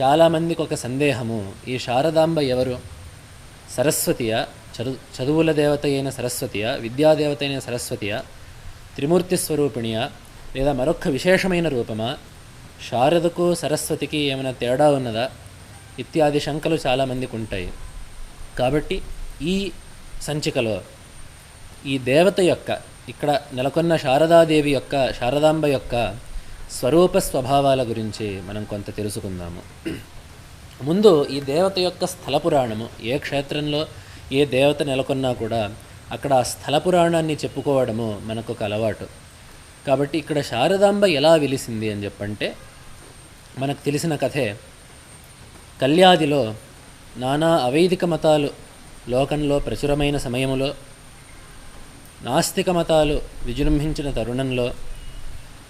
చాలామందికి ఒక సందేహము. ఈ శారదాంబ ఎవరు? సరస్వతియ. చదువు చదువుల దేవత అయిన సరస్వతియ విద్యాదేవత అయిన సరస్వతియ త్రిమూర్తి స్వరూపిణియ లేదా మరొక విశేషమైన రూపమా? శారదకు సరస్వతికి ఏమైనా తేడా ఉన్నదా? ఇత్యాది శంకలు చాలామందికి ఉంటాయి కాబట్టి ఈ సంచికలో ఈ దేవత యొక్క ఇక్కడ నెలకొన్న శారదాదేవి యొక్క శారదాంబ యొక్క స్వరూప స్వభావాల గురించి మనం కొంత తెలుసుకుందాము. ముందు ఈ దేవత యొక్క స్థల పురాణము ఏ క్షేత్రంలో ఏ దేవత నెలకొన్నా కూడా అక్కడ ఆ స్థల పురాణాన్ని చెప్పుకోవడము మనకు ఒక అలవాటు. కాబట్టి ఇక్కడ శారదాంబ ఎలా వెలిసింది అని చెప్పంటే మనకు తెలిసిన కథే కళ్యాదిలో నానా అవైదిక మతాలు లోకంలో ప్రచురమైన సమయంలో నాస్తిక మతాలు విజృంభించిన తరుణంలో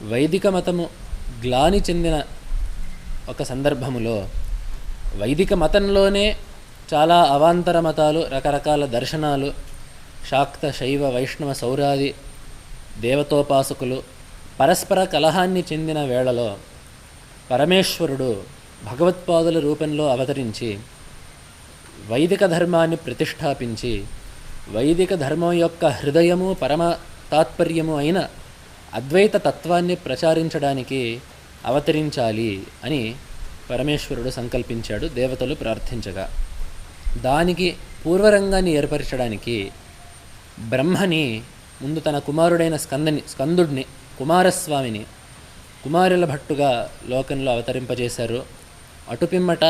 వైదిక మతము గ్లాని చెందిన ఒక సందర్భములో వైదిక మతంలోనే చాలా అవాంతర మతాలు రకరకాల దర్శనాలు శాక్త శైవ వైష్ణవ సౌరాది దేవతోపాసకులు పరస్పర కలహాన్ని చెందిన వేళలో పరమేశ్వరుడు భగవత్పాదుల రూపంలో అవతరించి వైదిక ధర్మాన్ని ప్రతిష్టాపించి వైదిక ధర్మం యొక్క హృదయము పరమ తాత్పర్యము అయిన అద్వైత తత్వాన్ని ప్రచారించడానికి అవతరించాలి అని పరమేశ్వరుడు సంకల్పించాడు దేవతలు ప్రార్థించగా. దానికి పూర్వరంగాన్ని ఏర్పరచడానికి బ్రహ్మని ముందు తన కుమారుడైన స్కందని స్కందుడిని కుమారస్వామిని కుమారుల భట్టుగా లోకంలో అవతరింపజేశారు. అటుపిమ్మట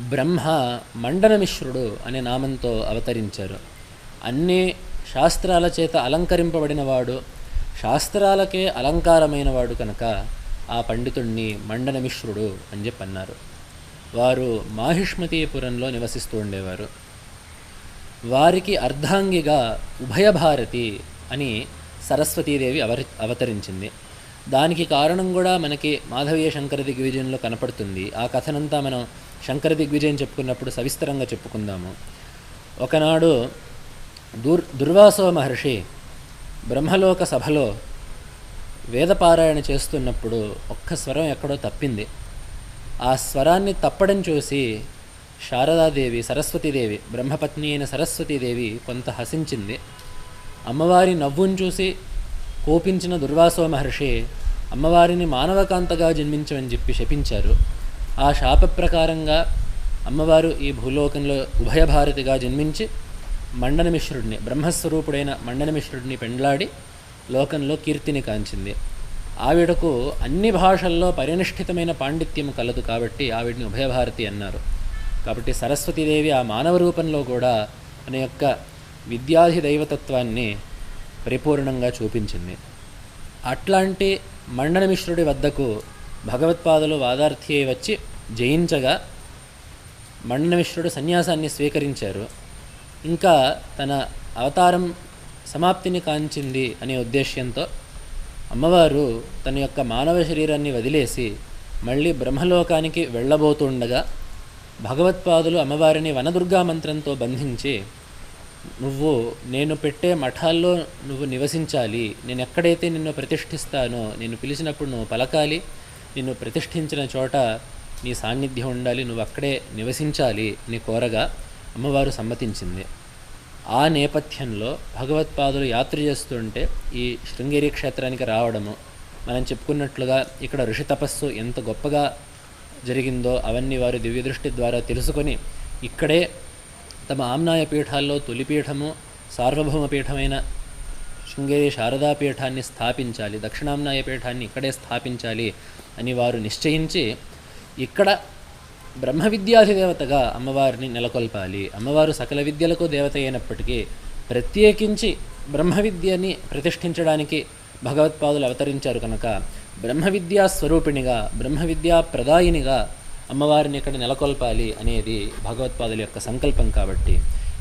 బ్రహ్మ మండనమిశ్రుడు అనే నామంతో అవతరించారు. అన్ని శాస్త్రాల చేత అలంకరింపబడినవాడు శాస్త్రాలకే అలంకారమైనవాడు కనుక ఆ పండితుణ్ణి మండనమిశ్రుడు అని చెప్పి అన్నారు వారు మాహిష్మతీపురంలో నివసిస్తూ ఉండేవారు. వారికి అర్ధాంగిగా ఉభయభారతి అని సరస్వతీదేవి అవరి అవతరించింది. దానికి కారణం కూడా మనకి మాధవీయ శంకర దిగ్విజయంలో కనపడుతుంది. ఆ కథనంతా మనం శంకర దిగ్విజయం చెప్పుకున్నప్పుడు సవిస్తరంగా చెప్పుకుందాము. ఒకనాడు దుర్ దుర్వాసో మహర్షి బ్రహ్మలోక సభలో వేదపారాయణ చేస్తున్నప్పుడు ఒక్క స్వరం ఎక్కడో తప్పింది. ఆ స్వరాన్ని తప్పడం చూసి శారదాదేవి సరస్వతీదేవి బ్రహ్మపత్ని అయిన సరస్వతీదేవి కొంత హసించింది. అమ్మవారి నవ్వును చూసి కోపించిన దుర్వాసో మహర్షి అమ్మవారిని మానవకాంతగా జన్మించమని చెప్పి శపించారు. ఆ శాప ప్రకారంగా అమ్మవారు ఈ భూలోకంలో ఉభయభారతిగా జన్మించి మండనమిశ్రుడిని బ్రహ్మస్వరూపుడైన మండనమిశ్రుడిని పెండ్లాడి లోకంలో కీర్తిని కాంచింది. ఆవిడకు అన్ని భాషల్లో పరినిష్ఠితమైన పాండిత్యం కలదు కాబట్టి ఆవిడని ఉభయభారతి అన్నారు. కాబట్టి సరస్వతీదేవి ఆ మానవ రూపంలో కూడా మన యొక్క విద్యాధి దైవతత్వాన్ని పరిపూర్ణంగా చూపించింది. అట్లాంటి మండనమిశ్రుడి వద్దకు భగవత్పాదులు వాదార్థి వచ్చి జయించగా మండనమిశ్రుడు సన్యాసాన్ని స్వీకరించారు. ఇంకా తన అవతారం సమాప్తిని కాంచింది అనే ఉద్దేశ్యంతో అమ్మవారు తన యొక్క మానవ శరీరాన్ని వదిలేసి మళ్ళీ బ్రహ్మలోకానికి వెళ్ళబోతుండగా భగవత్పాదులు అమ్మవారిని వనదుర్గా మంత్రంతో బంధించి నువ్వు నేను పెట్టే మఠాల్లో నువ్వు నివసించాలి. నేను ఎక్కడైతే నిన్ను ప్రతిష్ఠిస్తానో నేను పిలిచినప్పుడు నువ్వు పలకాలి. నిన్ను ప్రతిష్ఠించిన చోట నీ సాన్నిధ్యం ఉండాలి. నువ్వు అక్కడే నివసించాలి అని కోరగా అమ్మవారు సమ్మతించింది. ఆ నేపథ్యంలో భగవత్పాదులు యాత్ర చేస్తుంటే ఈ శృంగేరి క్షేత్రానికి రావడము మనం చెప్పుకున్నట్లుగా ఇక్కడ ఋషి తపస్సు ఎంత గొప్పగా జరిగిందో అవన్నీ వారు దివ్యదృష్టి ద్వారా తెలుసుకొని ఇక్కడే తమ ఆమ్నాయ పీఠాల్లో తొలిపీఠము సార్వభౌమ పీఠమైన శృంగేరి శారదా పీఠాన్ని స్థాపించాలి దక్షిణామ్నాయ పీఠాన్ని ఇక్కడే స్థాపించాలి అని వారు నిశ్చయించి ఇక్కడ బ్రహ్మ విద్యాధిదేవతగా అమ్మవారిని నెలకొల్పాలి. అమ్మవారు సకల విద్యలకు దేవత అయినప్పటికీ ప్రత్యేకించి బ్రహ్మ విద్యని ప్రతిష్ఠించడానికి భగవత్పాదులు అవతరించారు కనుక బ్రహ్మ విద్యా స్వరూపిణిగా బ్రహ్మ విద్యా ప్రదాయినిగా అమ్మవారిని ఇక్కడ నెలకొల్పాలి అనేది భగవత్పాదుల యొక్క సంకల్పం కాబట్టి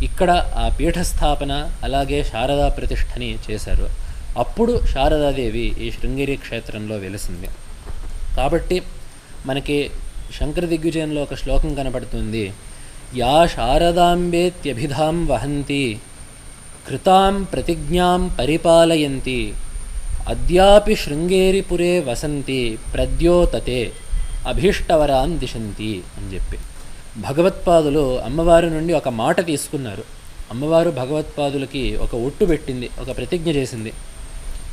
ఇక్కడ ఆ పీఠస్థాపన అలాగే శారదా ప్రతిష్టని చేశారు. అప్పుడు శారదాదేవి ఈ శృంగేరి క్షేత్రంలో వెలిసింది. కాబట్టి మనకి శంకర దిగ్విజయంలో ఒక శ్లోకం కనపడుతుంది. యా శారదాంబేత్యభిధాం వహంతి కృతాం ప్రతిజ్ఞాం పరిపాలయంతి అద్యాపి శృంగేరిపురే వసంతి ప్రద్యోతతే అభీష్టవరాం దిశంతి అని చెప్పి. భగవత్పాదులు అమ్మవారి నుండి ఒక మాట తీసుకున్నారు. అమ్మవారు భగవత్పాదులకి ఒక ఒట్టు పెట్టింది ఒక ప్రతిజ్ఞ చేసింది.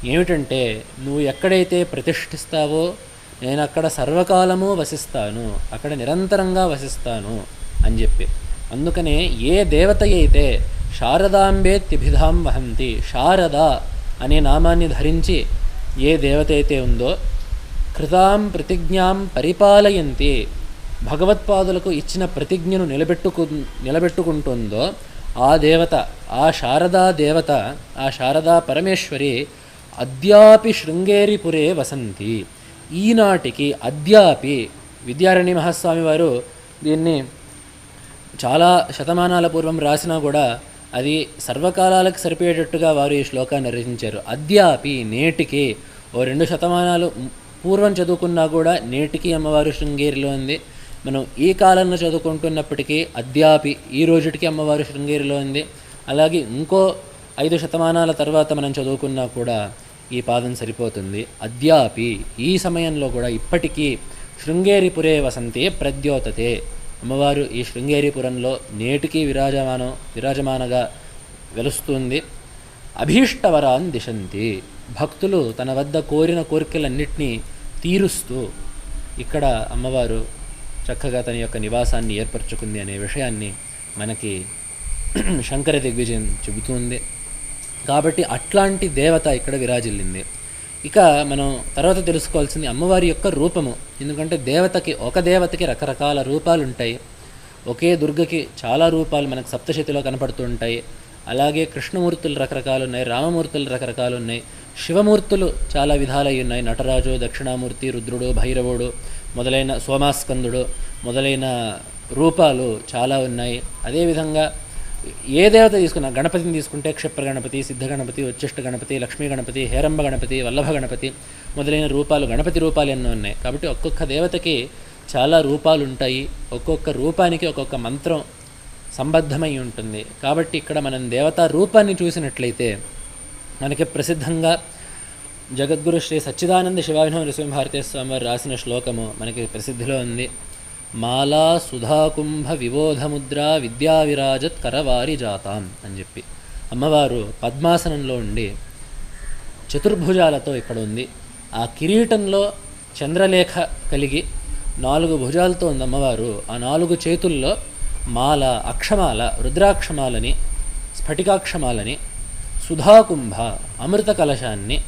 ఏమిటంటే నువ్వు ఎక్కడైతే ప్రతిష్ఠిస్తావో నేను అక్కడ సర్వకాలము వసిస్తాను అక్కడ నిరంతరంగా వసిస్తాను అని చెప్పి. అందుకనే ఏ దేవత అయితే శారదాంబేత్యభిధాం వహంతి శారద అనే నామాన్ని ధరించి ఏ దేవత అయితే ఉందో కృతాం ప్రతిజ్ఞాం పరిపాలయంతి భగవత్పాదులకు ఇచ్చిన ప్రతిజ్ఞను నిలబెట్టుకు నిలబెట్టుకుంటుందో ఆ దేవత ఆ శారదా దేవత ఆ శారదా పరమేశ్వరి అద్యాపి శృంగేరిపురే వసంతి. ఈనాటికి అద్యాపి విద్యారణ్య మహాస్వామి వారు దీన్ని చాలా శతమానాల పూర్వం రాసినా కూడా అది సర్వకాలాలకు సరిపోయేటట్టుగా వారు ఈ శ్లోకాన్ని రచించారు. అద్యాపి నేటికి ఓ రెండు శతమానాలు పూర్వం చదువుకున్నా కూడా నేటికి అమ్మవారు శృంగేరిలో ఉంది. మనం ఈ కాలంలో చదువుకుంటున్నప్పటికీ అద్యాపి ఈ రోజుటికి అమ్మవారు శృంగేరిలో ఉంది. అలాగే ఇంకో ఐదు శతమానాల తర్వాత మనం చదువుకున్నా కూడా ఈ పాదం సరిపోతుంది. అద్యాపి ఈ సమయంలో కూడా ఇప్పటికీ శృంగేరిపురే వసంతే ప్రద్యోతతే. అమ్మవారు ఈ శృంగేరిపురంలో నేటికి విరాజమానం విరాజమానగా వెలుస్తుంది. అభీష్టవరాన్ దిశంతి. భక్తులు తన వద్ద కోరిన కోరికలన్నింటినీ తీరుస్తూ ఇక్కడ అమ్మవారు చక్కగా తన యొక్క నివాసాన్ని ఏర్పరచుకుంది అనే విషయాన్ని మనకి శంకర దిగ్విజయం చెబుతుంది. కాబట్టి అట్లాంటి దేవత ఇక్కడ విరాజిల్లింది. ఇక మనం తర్వాత తెలుసుకోవాల్సింది అమ్మవారి యొక్క రూపము. ఎందుకంటే దేవతకి ఒక దేవతకి రకరకాల రూపాలు ఉంటాయి ఒకే దుర్గకి చాలా రూపాలు మనకు సప్తశతిలో కనపడుతూ ఉంటాయి అలాగే కృష్ణమూర్తులు రకరకాలు ఉన్నాయి రామమూర్తులు రకరకాలు ఉన్నాయి శివమూర్తులు చాలా విధాలై ఉన్నాయి నటరాజు దక్షిణామూర్తి రుద్రుడు భైరవుడు మొదలైన సోమాస్కందుడు మొదలైన రూపాలు చాలా ఉన్నాయి. అదేవిధంగా ఏ దేవత తీసుకున్నా గణపతిని తీసుకుంటే క్షిప్ర గణపతి సిద్ధ గణపతి ఉచ్చిష్ట గణపతి లక్ష్మీ గణపతి హేరంబ గణపతి వల్లభ గణపతి మొదలైన రూపాలు గణపతి రూపాలు ఎన్నో ఉన్నాయి. కాబట్టి ఒక్కొక్క దేవతకి చాలా రూపాలు ఉంటాయి. ఒక్కొక్క రూపానికి ఒక్కొక్క మంత్రం సంబద్ధమై ఉంటుంది. కాబట్టి ఇక్కడ మనం దేవతా రూపాన్ని చూసినట్లయితే మనకి ప్రసిద్ధంగా జగద్గురు శ్రీ సచ్చిదానంద శివాభినవ నృసింహారతీ స్వామి వారు రాసిన శ్లోకము మనకి ప్రసిద్ధిలో ఉంది. మాలా సుధాకుంభ విబోధముద్ర విద్యావిరాజత్ కరవారి జాతాం అని చెప్పి. అమ్మవారు పద్మాసనంలో ఉండి చతుర్భుజాలతో ఇక్కడ ఉంది. ఆ కిరీటంలో చంద్రలేఖ కలిగి నాలుగు భుజాలతో ఉంది అమ్మవారు. ఆ నాలుగు చేతుల్లో మాల అక్షమాల రుద్రాక్షమాలని స్ఫటికాక్షమాలని సుధాకుంభ అమృత కలశాన్ని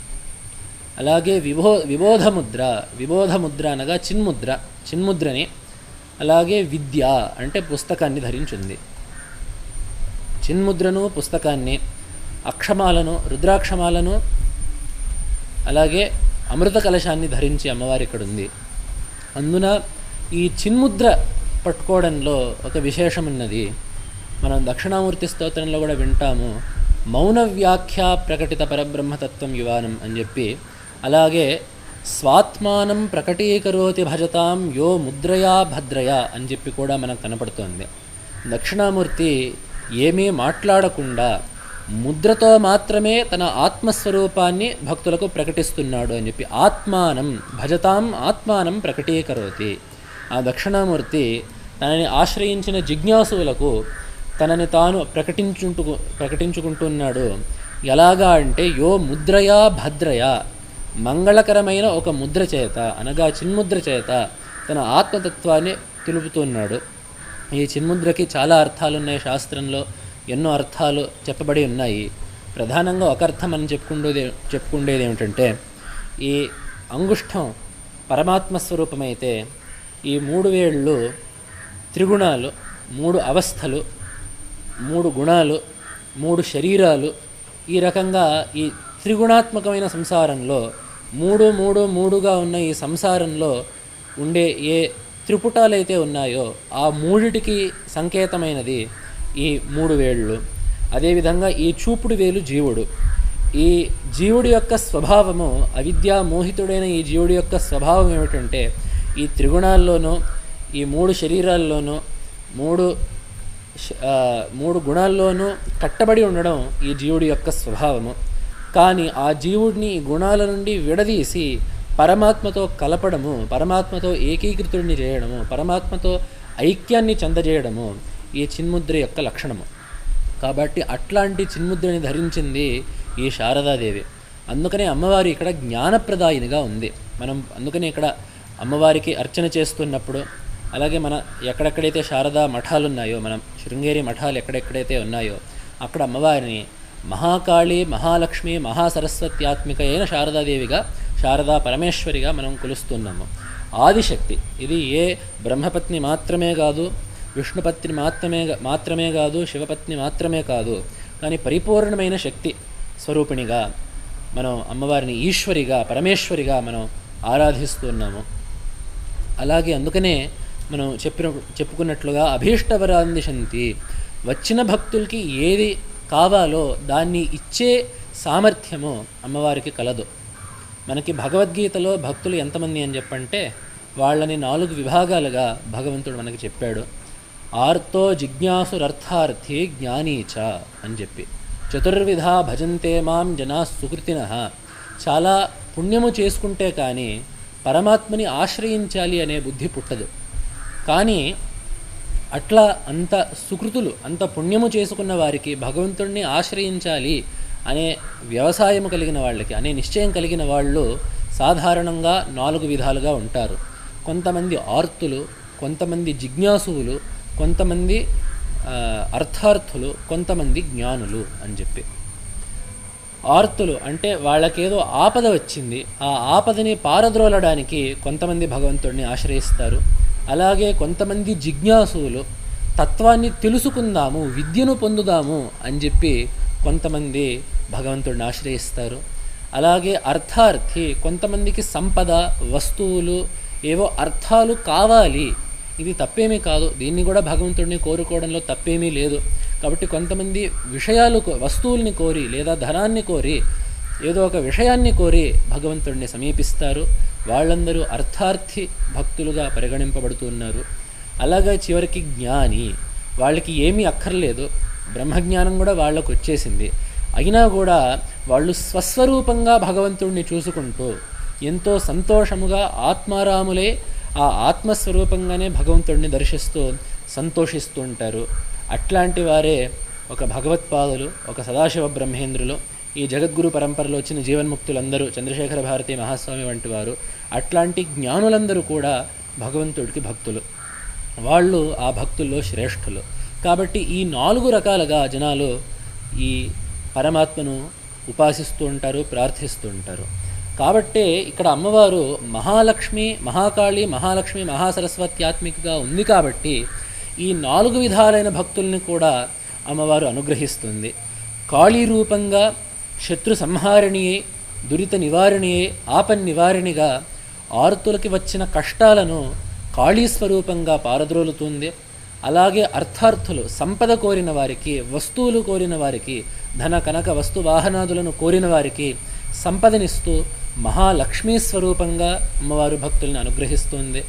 అలాగే విబో విబోధముద్ర విబోధముద్ర అనగా చిన్ముద్ర చిన్ముద్రని అలాగే విద్య అంటే పుస్తకాన్ని ధరించింది. చిన్ముద్రను పుస్తకాన్ని అక్షమాలను రుద్రాక్షమాలను అలాగే అమృత కలశాన్ని ధరించి అమ్మవారి ఇక్కడ ఉంది అందున ఈ చిన్ముద్ర పట్టుకోవడంలో ఒక విశేషం ఉన్నది మనం దక్షిణామూర్తి స్తోత్రంలో కూడా వింటాము మౌన వ్యాఖ్య ప్రకటిత పరబ్రహ్మతత్వం యువానం అని చెప్పి. అలాగే స్వాత్మానం ప్రకటీకరోతి భజతాం యో ముద్రయా భద్రయా అని చెప్పి కూడా మనకు కనపడుతోంది. దక్షిణామూర్తి ఏమీ మాట్లాడకుండా ముద్రతో మాత్రమే తన ఆత్మస్వరూపాన్ని భక్తులకు ప్రకటిస్తున్నాడు అని చెప్పి ఆత్మానం భజతాం ఆత్మానం ప్రకటీకరోతి. ఆ దక్షిణామూర్తి తనని ఆశ్రయించిన జిజ్ఞాసువులకు తనని తాను ప్రకటించుకుంటూ ప్రకటించుకుంటున్నాడు. ఎలాగా అంటే యో ముద్రయా భద్రయా మంగళకరమైన ఒక ముద్ర చేత అనగా చిన్ముద్ర చేత తన ఆత్మతత్వాన్ని తెలుపుతున్నాడు. ఈ చిన్ముద్రకి చాలా అర్థాలు ఉన్నాయి శాస్త్రంలో ఎన్నో అర్థాలు చెప్పబడి ఉన్నాయి. ప్రధానంగా ఒక అర్థం మనం చెప్పుకుండేది చెప్పుకుండేది ఏమిటంటే ఈ అంగుష్టం పరమాత్మ స్వరూపమైతే ఈ మూడు వేళ్ళు త్రిగుణాలు మూడు అవస్థలు మూడు గుణాలు మూడు శరీరాలు ఈ రకంగా ఈ త్రిగుణాత్మకమైన సంసారంలో మూడు మూడు మూడుగా ఉన్న ఈ సంసారంలో ఉండే ఏ త్రిపుటాలైతే ఉన్నాయో ఆ మూడిటికి సంకేతమైనది ఈ మూడు వేళ్ళు. అదేవిధంగా ఈ చూపుడు వేలు జీవుడు. ఈ జీవుడి యొక్క స్వభావము అవిద్యా మోహితుడైన ఈ జీవుడి యొక్క స్వభావం ఏమిటంటే ఈ త్రిగుణాల్లోనూ ఈ మూడు శరీరాల్లోనూ మూడు మూడు గుణాల్లోనూ కట్టబడి ఉండడం ఈ జీవుడి యొక్క స్వభావము. కానీ ఆ జీవుడిని ఈ గుణాల నుండి విడదీసి పరమాత్మతో కలపడము పరమాత్మతో ఏకీకృతుడిని చేయడము పరమాత్మతో ఐక్యాన్ని చెందజేయడము ఈ చిన్ముద్ర యొక్క లక్షణము. కాబట్టి అట్లాంటి చిన్ముద్రని ధరించింది ఈ శారదాదేవి. అందుకనే అమ్మవారు ఇక్కడ జ్ఞానప్రదాయినిగా ఉంది. మనం అందుకనే ఇక్కడ అమ్మవారికి అర్చన చేస్తున్నప్పుడు అలాగే మన ఎక్కడెక్కడైతే శారదా మఠాలు ఉన్నాయో మనం శృంగేరి మఠాలు ఎక్కడెక్కడైతే ఉన్నాయో అక్కడ అమ్మవారిని మహాకాళి మహాలక్ష్మి మహాసరస్వత్యాత్మిక అయిన శారదాదేవిగా శారదా పరమేశ్వరిగా మనం కొలుస్తున్నాము. ఆదిశక్తి ఇది ఏ బ్రహ్మపత్ని మాత్రమే కాదు విష్ణుపత్ని మాత్రమే మాత్రమే కాదు శివపత్ని మాత్రమే కాదు కానీ పరిపూర్ణమైన శక్తి స్వరూపిణిగా మనం అమ్మవారిని ఈశ్వరిగా పరమేశ్వరిగా మనం ఆరాధిస్తున్నాము. అలాగే అందుకనే మనం చెప్పిన చెప్పుకున్నట్లుగా అభీష్టవరాందిశంతి వచ్చిన భక్తులకి ఏది కావాలో దాన్ని ఇచ్చే సామర్థ్యము అమ్మవారికి కలదు. మనకి భగవద్గీతలో భక్తులు ఎంతమంది అని చెప్పంటే వాళ్ళని నాలుగు విభాగాలుగా భగవంతుడు మనకి చెప్పాడు. ఆర్తో జిజ్ఞాసురర్థార్థి జ్ఞానీచ అని చెప్పి. చతుర్విధ భజంతే మాం జనా సుకృతిన. చాలా పుణ్యము చేసుకుంటే కానీ పరమాత్మని ఆశ్రయించాలి అనే బుద్ధి పుట్టదు. కానీ అట్లా అంత సుకృతులు అంత పుణ్యము చేసుకున్న వారికి భగవంతుడిని ఆశ్రయించాలి అనే వ్యవసాయం కలిగిన వాళ్ళకి అనే నిశ్చయం కలిగిన వాళ్ళు సాధారణంగా నాలుగు విధాలుగా ఉంటారు. కొంతమంది ఆర్తులు కొంతమంది జిజ్ఞాసువులు కొంతమంది అర్థార్థులు కొంతమంది జ్ఞానులు అని చెప్పి. ఆర్తులు అంటే వాళ్ళకేదో ఆపద వచ్చింది ఆ ఆపదని పారద్రోలడానికి కొంతమంది భగవంతుడిని ఆశ్రయిస్తారు. అలాగే కొంతమంది జిజ్ఞాసులు తత్వాన్ని తెలుసుకుందాము విద్యను పొందుదాము అని చెప్పి కొంతమంది భగవంతుడిని ఆశ్రయిస్తారు. అలాగే అర్థార్థి కొంతమందికి సంపద వస్తువులు ఏవో అర్థాలు కావాలి. ఇది తప్పేమీ కాదు. దీన్ని కూడా భగవంతుడిని కోరుకోవడంలో తప్పేమీ లేదు. కాబట్టి కొంతమంది విషయాలు వస్తువుల్ని కోరి లేదా ధనాన్ని కోరి ఏదో ఒక విషయాన్ని కోరి భగవంతుడిని సమీపిస్తారు. వాళ్ళందరూ అర్థార్థి భక్తులుగా పరిగణింపబడుతూ ఉన్నారు అలాగే చివరికి జ్ఞాని వాళ్ళకి ఏమీ అక్కర్లేదు. బ్రహ్మజ్ఞానం కూడా వాళ్ళకు వచ్చేసింది. అయినా కూడా వాళ్ళు స్వస్వరూపంగా భగవంతుడిని చూసుకుంటూ ఎంతో సంతోషముగా ఆత్మారాములే ఆ ఆత్మస్వరూపంగానే భగవంతుడిని దర్శిస్తూ సంతోషిస్తూ ఉంటారు. అట్లాంటి వారే ఒక భగవత్పాదులు ఒక సదాశివ బ్రహ్మేంద్రులు ఈ జగద్గురు పరంపరలో వచ్చిన జీవన్ముక్తులందరూ చంద్రశేఖర భారతి మహాస్వామి వంటి వారు అట్లాంటి జ్ఞానులందరూ కూడా భగవంతుడికి భక్తులు. వాళ్ళు ఆ భక్తుల్లో శ్రేష్ఠులు. కాబట్టి ఈ నాలుగు రకాలుగా జనాలు ఈ పరమాత్మను ఉపాసిస్తూ ఉంటారు ప్రార్థిస్తూ ఉంటారు. కాబట్టే ఇక్కడ అమ్మవారు మహాలక్ష్మి మహాకాళి మహాలక్ష్మి మహాసరస్వత్యాత్మికగా ఉంది కాబట్టి ఈ నాలుగు విధాలైన భక్తుల్ని కూడా అమ్మవారు అనుగ్రహిస్తుంది. కాళీ రూపంగా శత్రు సంహారిణియే దురిత నివారణియే ఆపన్ నివారణిగా ఆర్తులకి వచ్చిన కష్టాలను కాళీ స్వరూపంగా పారద్రోలుతుంది. అలాగే అర్థార్థులు సంపద కోరిన వారికి వస్తువులు కోరిన వారికి ధన కనక వస్తు వాహనాదులను కోరిన వారికి సంపదనిస్తూ మహాలక్ష్మీ స్వరూపంగా అమ్మవారు భక్తుల్ని అనుగ్రహిస్తుంది.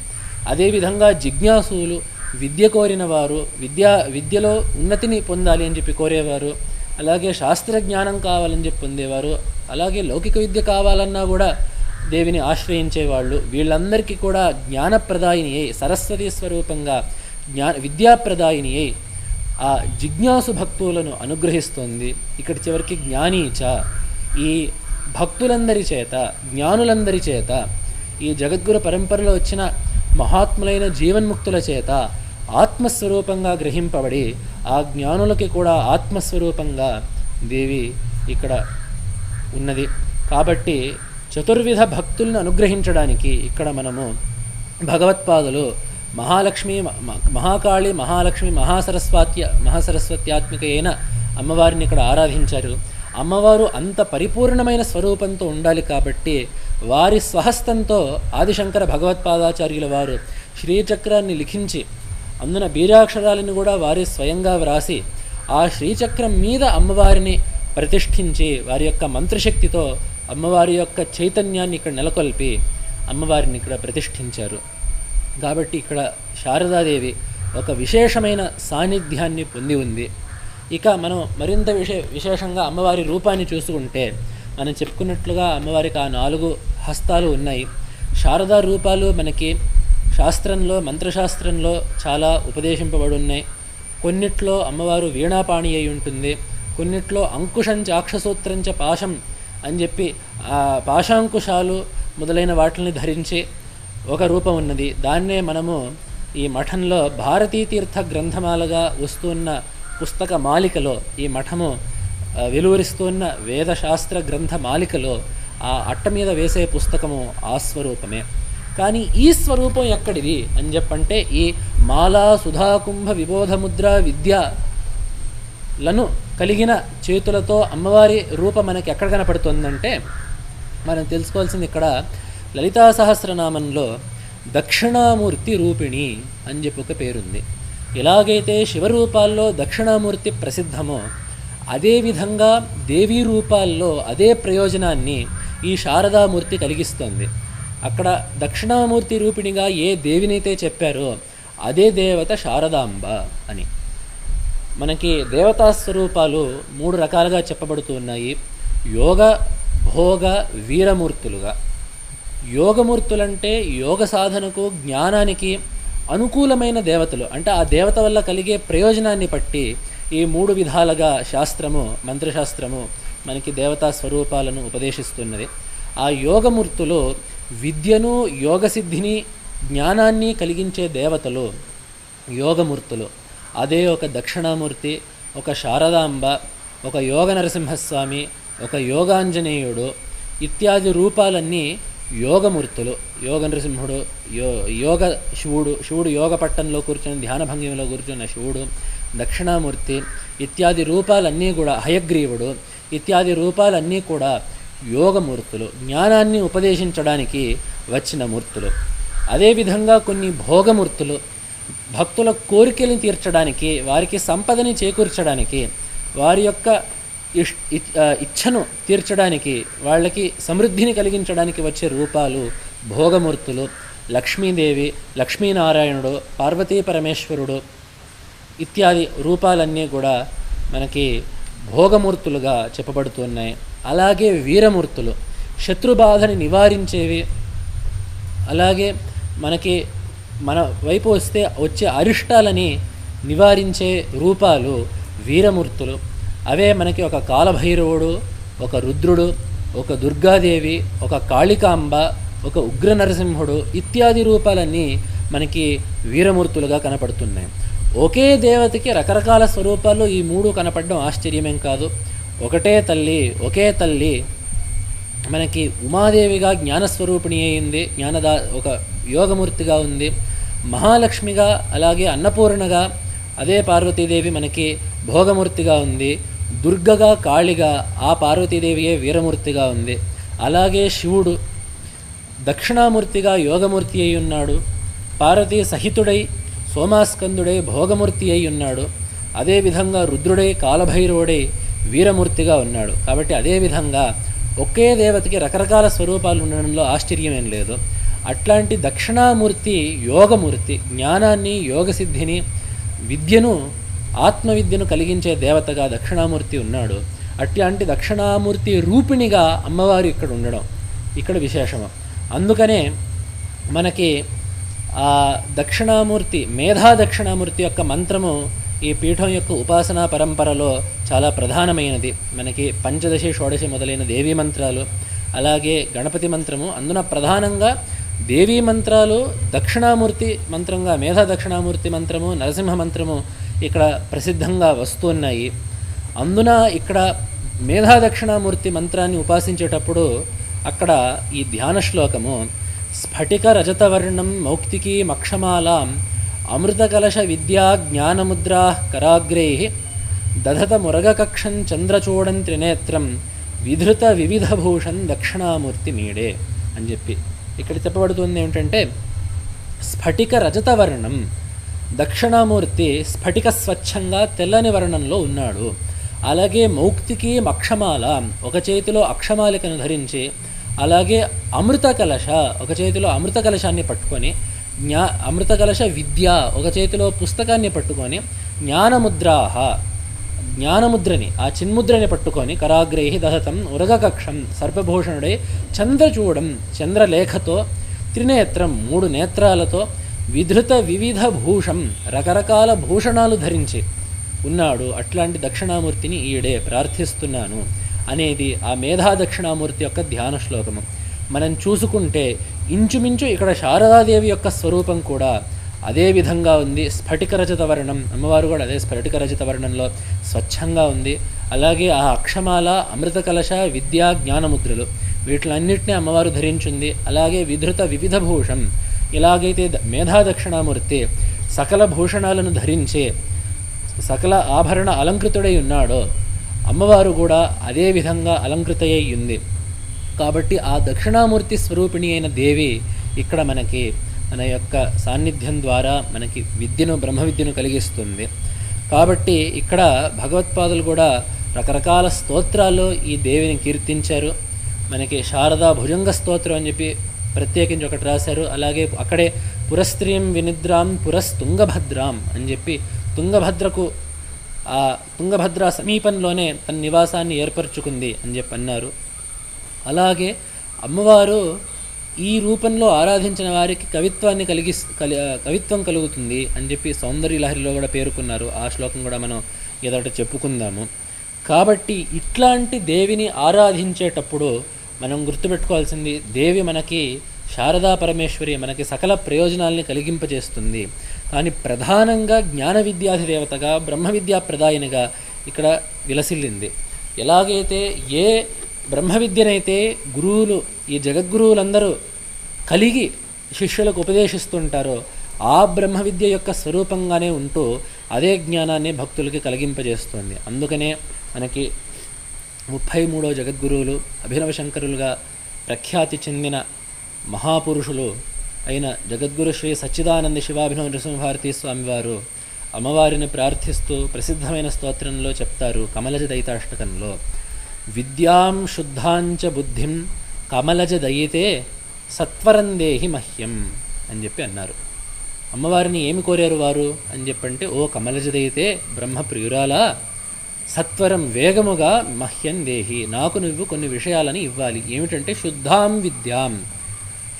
అదేవిధంగా జిజ్ఞాసులు విద్య కోరిన వారు విద్యా విద్యలో ఉన్నతిని పొందాలి అని చెప్పి కోరేవారు. అలాగే శాస్త్ర జ్ఞానం కావాలని చెప్పి పొందేవారు అలాగే లౌకిక విద్య కావాలన్నా కూడా దేవిని ఆశ్రయించేవాళ్ళు. వీళ్ళందరికీ కూడా జ్ఞానప్రదాయిని అయి సరస్వతి స్వరూపంగా జ్ఞా విద్యాప్రదాయిని అయి ఆ జిజ్ఞాసు భక్తులను అనుగ్రహిస్తోంది. ఇక్కడ చివరికి జ్ఞానీచ ఈ భక్తులందరి చేత జ్ఞానులందరి చేత ఈ జగద్గురు పరంపరలో వచ్చిన మహాత్ములైన జీవన్ముక్తుల చేత ఆత్మస్వరూపంగా గ్రహింపబడి ఆ జ్ఞానులకి కూడా ఆత్మస్వరూపంగా దేవి ఇక్కడ ఉన్నది. కాబట్టి చతుర్విధ భక్తుల్ని అనుగ్రహించడానికి ఇక్కడ మనము భగవత్పాదులు మహాలక్ష్మి మహాకాళి మహాలక్ష్మి మహాసరస్వాత్య మహాసరస్వత్యాత్మిక అయిన అమ్మవారిని ఇక్కడ ఆరాధించారు. అమ్మవారు అంత పరిపూర్ణమైన స్వరూపంతో ఉండాలి కాబట్టి వారి స్వహస్తంతో ఆదిశంకర భగవత్పాదాచార్యుల వారు శ్రీచక్రాన్ని లిఖించి అందున బీజాక్షరాలను కూడా వారి స్వయంగా వ్రాసి ఆ శ్రీచక్రం మీద అమ్మవారిని ప్రతిష్ఠించి వారి యొక్క మంత్రశక్తితో అమ్మవారి యొక్క చైతన్యాన్ని ఇక్కడ నెలకొల్పి అమ్మవారిని ఇక్కడ ప్రతిష్ఠించారు. కాబట్టి ఇక్కడ శారదాదేవి ఒక విశేషమైన సాన్నిధ్యాన్ని పొంది ఉంది. ఇక మనం మరింత విశే విశేషంగా అమ్మవారి రూపాన్ని చూసుకుంటే మనం చెప్పుకున్నట్లుగా అమ్మవారికి ఆ నాలుగు హస్తాలు ఉన్నాయి. శారదా రూపాలు మనకి శాస్త్రంలో మంత్రశాస్త్రంలో చాలా ఉపదేశింపబడి ఉన్నాయి కొన్నిట్లో అమ్మవారు వీణాపాణి అయి ఉంటుంది. కొన్నిట్లో అంకుశం చాక్షసూత్రంచ పాశం అని చెప్పి ఆ పాశాంకుశాలు మొదలైన వాటిని ధరించి ఒక రూపం ఉన్నది. దాన్నే మనము ఈ మఠంలో భారతీ తీర్థ గ్రంథమాలగా వస్తున్న పుస్తక మాలికలో ఈ మఠము వెలువరిస్తున్న వేదశాస్త్ర గ్రంథ మాలికలో ఆ అట్ట మీద వేసే పుస్తకము ఆ స్వరూపమే. కానీ ఈ స్వరూపం ఎక్కడిది అని చెప్పంటే ఈ మాలా సుధాకుంభ విబోధముద్ర విద్య లను కలిగిన చేతులతో అమ్మవారి రూపం మనకి ఎక్కడ కనపడుతుందంటే మనం తెలుసుకోవాల్సింది ఇక్కడ లలితా సహస్రనామంలో దక్షిణామూర్తి రూపిణి అని చెప్పి ఒక పేరుంది. ఎలాగైతే శివరూపాల్లో దక్షిణామూర్తి ప్రసిద్ధమో అదేవిధంగా దేవీ రూపాల్లో అదే ప్రయోజనాన్ని ఈ శారదామూర్తి కలిగిస్తుంది. అక్కడ దక్షిణామూర్తి రూపిణిగా ఏ దేవినైతే చెప్పారో అదే దేవత శారదాంబ అని. మనకి దేవతా స్వరూపాలు మూడు రకాలుగా చెప్పబడుతూ ఉన్నాయి. యోగ భోగ వీరమూర్తులుగా. యోగమూర్తులంటే యోగ సాధనకు జ్ఞానానికి అనుకూలమైన దేవతలు. అంటే ఆ దేవత వల్ల కలిగే ప్రయోజనాన్ని బట్టి ఈ మూడు విధాలుగా శాస్త్రము మంత్రశాస్త్రము మనకి దేవతా స్వరూపాలను ఉపదేశిస్తున్నది. ఆ యోగమూర్తులు విద్యను యోగసిద్ధిని జ్ఞానాన్ని కలిగించే దేవతలు యోగమూర్తులు. అదే ఒక దక్షిణామూర్తి ఒక శారదాంబ ఒక యోగ నరసింహస్వామి ఒక యోగాంజనేయుడు ఇత్యాది రూపాలన్నీ యోగమూర్తులు. యోగ నరసింహుడు యో యోగ శివుడు శివుడు యోగ పట్టంలో కూర్చొని ధ్యాన భంగిమలో కూర్చున్న శివుడు దక్షిణామూర్తి ఇత్యాది రూపాలన్నీ కూడా హయగ్రీవుడు ఇత్యాది రూపాలన్నీ కూడా యోగమూర్తులు జ్ఞానాన్ని ఉపదేశించడానికి వచ్చిన మూర్తులు. అదేవిధంగా కొన్ని భోగమూర్తులు భక్తుల కోరికలను తీర్చడానికి వారికి సంపదని చేకూర్చడానికి వారి యొక్క ఇష్ ఇచ్ఛను తీర్చడానికి వాళ్ళకి సమృద్ధిని కలిగించడానికి వచ్చే రూపాలు భోగమూర్తులు. లక్ష్మీదేవి లక్ష్మీనారాయణుడు పార్వతీ పరమేశ్వరుడు ఇత్యాది రూపాలన్నీ కూడా మనకి భోగమూర్తులుగా చెప్పబడుతున్నాయి. అలాగే వీరమూర్తులు. శత్రుబాధని నివారించేవి. అలాగే మనకి మన వైపు వస్తే వచ్చే అరిష్టాలని నివారించే రూపాలు వీరమూర్తులు. అవే మనకి ఒక కాలభైరవుడు ఒక రుద్రుడు ఒక దుర్గాదేవి ఒక కాళికాంబ ఒక ఉగ్ర నరసింహుడు ఇత్యాది రూపాలన్నీ మనకి వీరమూర్తులుగా కనపడుతున్నాయి. ఒకే దేవతకి రకరకాల స్వరూపాలు ఈ మూడు కనపడడం ఆశ్చర్యమేం కాదు. ఒకటే తల్లి ఒకే తల్లి. మనకి ఉమాదేవిగా జ్ఞానస్వరూపిణి అయింది జ్ఞానదా ఒక యోగమూర్తిగా ఉంది. మహాలక్ష్మిగా అలాగే అన్నపూర్ణగా అదే పార్వతీదేవి మనకి భోగమూర్తిగా ఉంది. దుర్గగా కాళిగా ఆ పార్వతీదేవియే వీరమూర్తిగా ఉంది. అలాగే శివుడు దక్షిణామూర్తిగా యోగమూర్తి అయి ఉన్నాడు. పార్వతీ సహితుడై సోమాస్కందుడై భోగమూర్తి అయి ఉన్నాడు. అదేవిధంగా రుద్రుడై కాలభైరవుడై వీరమూర్తిగా ఉన్నాడు. కాబట్టి అదేవిధంగా ఒకే దేవతకి రకరకాల స్వరూపాలు ఉండడంలో ఆశ్చర్యమేం లేదు. అట్లాంటి దక్షిణామూర్తి యోగమూర్తి జ్ఞానాన్ని యోగసిద్ధిని విద్యను ఆత్మవిద్యను కలిగించే దేవతగా దక్షిణామూర్తి ఉన్నాడు. అట్లాంటి దక్షిణామూర్తి రూపిణిగా అమ్మవారు ఇక్కడ ఉండడం ఇక్కడ విశేషము. అందుకనే మనకి ఆ దక్షిణామూర్తి మేధా దక్షిణామూర్తి యొక్క మంత్రము ఈ పీఠం యొక్క ఉపాసనా పరంపరలో చాలా ప్రధానమైనది. మనకి పంచదశి షోడశి మొదలైన దేవీ మంత్రాలు అలాగే గణపతి మంత్రము. అందున ప్రధానంగా దేవీ మంత్రాలు దక్షిణామూర్తి మంత్రంగా మేధా దక్షిణామూర్తి మంత్రము నరసింహ మంత్రము ఇక్కడ ప్రసిద్ధంగా వస్తున్నాయి అందున ఇక్కడ మేధా దక్షిణామూర్తి మంత్రాన్ని ఉపాసించేటప్పుడు అక్కడ ఈ ధ్యాన శ్లోకము స్ఫటిక రజతవర్ణం మౌక్తికీ మక్షమాలాం అమృతకలశ విద్యా జ్ఞానముద్రా కరాగ్రై దధత మురగకక్షం చంద్రచూడం త్రినేత్రం విధృత వివిధభూషణ్ దక్షిణామూర్తి మీడే అని చెప్పి. ఇక్కడ చెప్పబడుతుంది ఏమిటంటే స్ఫటిక రజతవర్ణం దక్షిణామూర్తి స్ఫటిక స్వచ్ఛంగా తెల్లని వర్ణంలో ఉన్నాడు. అలాగే మౌక్తికి అక్షమాల ఒక చేతిలో అక్షమాలికను ధరించి అలాగే అమృత కలశ ఒక చేతిలో అమృత కలశాన్ని పట్టుకొని జ్ఞా అమృత కలశ విద్య ఒక చేతిలో పుస్తకాన్ని పట్టుకొని జ్ఞానముద్రాహ జ్ఞానముద్రని ఆ చిన్ముద్రని పట్టుకొని కరాగ్రేహి దహతం ఉరగకక్షం సర్పభూషణుడై చంద్రచూడం చంద్రలేఖతో త్రినేత్రం మూడు నేత్రాలతో విధృత వివిధ భూషం రకరకాల భూషణాలు ధరించి ఉన్నాడు. అట్లాంటి దక్షిణామూర్తిని ఈడే ప్రార్థిస్తున్నాను అనేది ఆ మేధా దక్షిణామూర్తి యొక్క ధ్యాన శ్లోకము మనం చూసుకుంటే ఇంచుమించు ఇక్కడ శారదాదేవి యొక్క స్వరూపం కూడా అదే విధంగా ఉంది. స్ఫటిక రజత వర్ణం అమ్మవారు కూడా అదే స్ఫటిక రజత వర్ణంలో స్వచ్ఛంగా ఉంది. అలాగే ఆ అక్షమాల అమృత కలశ విద్యా జ్ఞానముద్రలు వీటిలన్నింటినీ అమ్మవారు ధరించింది. అలాగే విధృత వివిధ భూషం ఇలాగైతే ద- మేధా దక్షిణామూర్తి సకల భూషణాలను ధరించే సకల ఆభరణ అలంకృతుడై ఉన్నాడో అమ్మవారు కూడా అదే విధంగా అలంకృతయ్యి ఉంది కాబట్టి ఆ దక్షిణామూర్తి స్వరూపిణి అయిన దేవి ఇక్కడ మనకి మన యొక్క సాన్నిధ్యం ద్వారా మనకి విద్యను బ్రహ్మ విద్యను కలిగిస్తుంది. కాబట్టి ఇక్కడ భగవత్పాదులు కూడా రకరకాల స్తోత్రాల్లో ఈ దేవిని కీర్తించారు. మనకి శారదా భుజంగ స్తోత్రం అని చెప్పి ప్రత్యేకించి ఒకటి రాశారు. అలాగే అక్కడే పురస్త్రీం వినిద్రాం పురస్తుంగభద్రాం అని చెప్పి తుంగభద్రకు ఆ తుంగభద్ర సమీపంలోనే తన నివాసాన్ని ఏర్పరచుకుంది అని చెప్పి అన్నారు. అలాగే అమ్మవారు ఈ రూపంలో ఆరాధించిన వారికి కవిత్వాన్ని కలిగి కలి కవిత్వం కలుగుతుంది అని చెప్పి సౌందర్య లహరిలో కూడా పేర్కొన్నారు. ఆ శ్లోకం కూడా మనం ఎదట చెప్పుకుందాము. కాబట్టి ఇట్లాంటి దేవిని ఆరాధించేటప్పుడు మనం గుర్తుపెట్టుకోవాల్సింది దేవి మనకి శారదా పరమేశ్వరి మనకి సకల ప్రయోజనాల్ని కలిగింపజేస్తుంది. కానీ ప్రధానంగా జ్ఞాన విద్యాధి దేవతగా బ్రహ్మ విద్యా ప్రదాయనిగా ఇక్కడ విలసిల్లింది. ఎలాగైతే ఏ బ్రహ్మ విద్యనైతే గురువులు ఈ జగద్గురువులందరూ కలిగి శిష్యులకు ఉపదేశిస్తుంటారో ఆ బ్రహ్మ విద్య యొక్క స్వరూపంగానే ఉంటూ అదే జ్ఞానాన్ని భక్తులకి కలిగింపజేస్తుంది. అందుకనే మనకి ముప్పై మూడో జగద్గురువులు అభినవ శంకరులుగా ప్రఖ్యాతి చెందిన మహాపురుషులు అయిన జగద్గురు శ్రీ సచ్చిదానంద శివాభినవ నృసింహభారతీ స్వామివారు అమ్మవారిని ప్రార్థిస్తూ ప్రసిద్ధమైన స్తోత్రంలో చెప్తారు కమలజ దైతాష్టకంలో. విద్యాం శుద్ధాంచ బుద్ధిం కమలజ దయితే సత్వరం దేహి మహ్యం అని చెప్పి అన్నారు. అమ్మవారిని ఏమి కోరారు వారు అని చెప్పంటే ఓ కమలజదైతే బ్రహ్మప్రియురాలా సత్వరం వేగముగా మహ్యం దేహి నాకు నువ్వు కొన్ని విషయాలని ఇవ్వాలి. ఏమిటంటే శుద్ధాం విద్యాం.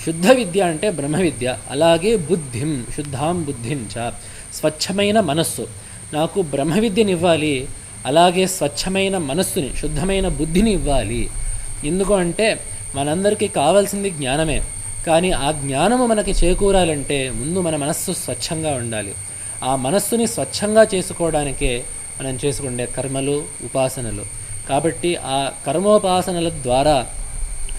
శుద్ధ విద్య అంటే బ్రహ్మ విద్య అలాగే బుద్ధిం శుద్ధాం బుద్ధిం చ స్వచ్ఛమైన మనస్సు. నాకు బ్రహ్మ విద్యనివ్వాలి అలాగే స్వచ్ఛమైన మనస్సుని శుద్ధమైన బుద్ధిని ఇవ్వాలి. ఎందుకు అంటే మనందరికీ కావాల్సింది జ్ఞానమే. కానీ ఆ జ్ఞానము మనకి చేకూరాలంటే ముందు మన మనస్సు స్వచ్ఛంగా ఉండాలి. ఆ మనస్సుని స్వచ్ఛంగా చేసుకోవడానికే మనం చేసుకునే కర్మలు ఉపాసనలు. కాబట్టి ఆ కర్మోపాసనల ద్వారా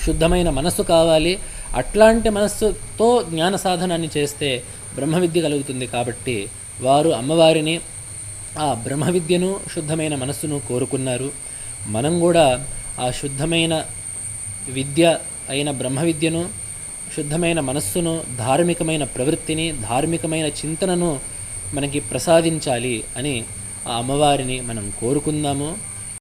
శుద్ధమైన మనస్సు కావాలి. అట్లాంటి మనస్సుతో జ్ఞాన సాధనాన్ని చేస్తే బ్రహ్మ విద్య కలుగుతుంది కాబట్టి వారు అమ్మవారిని ఆ బ్రహ్మ విద్యను శుద్ధమైన మనస్సును కోరుకున్నారు. మనం కూడా ఆ శుద్ధమైన విద్య అయిన బ్రహ్మ విద్యను శుద్ధమైన మనస్సును ధార్మికమైన ప్రవృత్తిని ధార్మికమైన చింతనను మనకి ప్రసాదించాలి అని ఆ అమ్మవారిని మనం కోరుకుందాము.